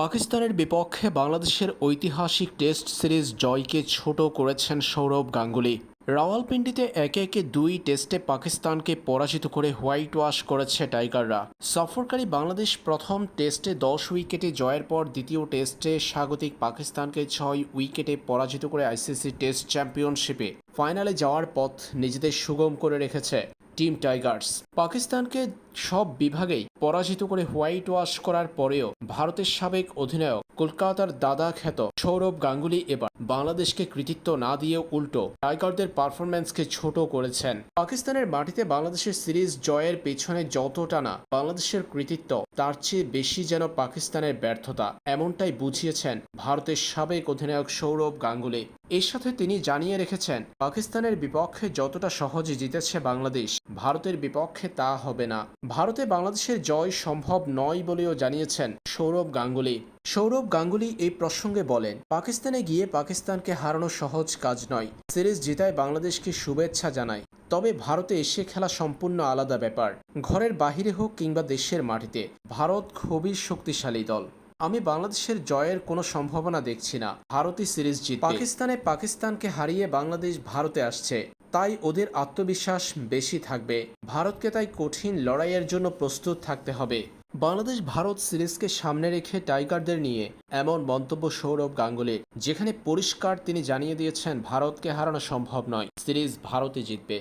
পাকিস্তানের বিপক্ষে বাংলাদেশের ঐতিহাসিক টেস্ট সিরিজ জয়কে ছোট করেছেন সৌরভ গাঙ্গুলি। রাওয়ালপিন্ডিতে একে একে দুই টেস্টে পাকিস্তানকে পরাজিত করে হোয়াইট ওয়াশ করেছে টাইগাররা। সফরকারী বাংলাদেশ প্রথম টেস্টে দশ উইকেটে জয়ের পর দ্বিতীয় টেস্টে স্বাগতিক পাকিস্তানকে ছয় উইকেটে পরাজিত করে আইসিসি টেস্ট চ্যাম্পিয়নশিপে। ফাইনালে যাওয়ার পথ নিজেদের সুগম করে রেখেছে। Team tigers. পাকিস্তানকে সব বিভাগেই পরাজিত করে হোয়াইট ওয়াশ করার পরেও ভারতের সাবেক অধিনায়ক কলকাতার দাদা খ্যাত সৌরভ গাঙ্গুলি এবার বাংলাদেশকে কৃতিত্ব না দিয়ে উল্টো। টাইগারদের পারফরম্যান্সকে ছোট করেছেন। পাকিস্তানের মাটিতে বাংলাদেশের সিরিজ জয়ের পেছনে যতটা না, বাংলাদেশের কৃতিত্ব তার চেয়ে বেশি যেন পাকিস্তানের ব্যর্থতা, এমনটাই বুঝিয়েছেন ভারতের সাবেক অধিনায়ক সৌরভ গাঙ্গুলি। এর সাথে তিনি জানিয়ে রেখেছেন, পাকিস্তানের বিপক্ষে যতটা সহজে জিতেছে বাংলাদেশ, ভারতের বিপক্ষে তা হবে না। ভারতে বাংলাদেশের জয় সম্ভব নয় বলেও জানিয়েছেন সৌরভ গাঙ্গুলি। সৌরভ গাঙ্গুলি এই প্রসঙ্গে বলেন, পাকিস্তানে গিয়ে পাকিস্তানকে হারানো সহজ কাজ নয়। সিরিজ জেতায় বাংলাদেশকে শুভেচ্ছা জানাই তবে ভারতে এসে খেলা সম্পূর্ণ আলাদা ব্যাপার। ঘরের বাহিরে হোক কিংবা দেশের মাটিতে, ভারত খুবই শক্তিশালী দল। আমি বাংলাদেশের জয়ের কোনো সম্ভাবনা দেখছি না। ভারতই সিরিজ জিতবে। পাকিস্তানে পাকিস্তানকে হারিয়ে বাংলাদেশ ভারতে আসছে। তাই ওদের আত্মবিশ্বাস বেশি থাকবে। ভারতকে তাই কঠিন লড়াইয়ের জন্য প্রস্তুত থাকতে হবে। বাংলাদেশ ভারত সিরিজকে সামনে রেখে টাইগারদের নিয়ে এমন মন্তব্য সৌরভ গাঙ্গুলির যেখানে পরিষ্কার তিনি জানিয়ে দিয়েছেন, ভারতকে হারানো সম্ভব নয়। সিরিজ ভারতে জিতবে।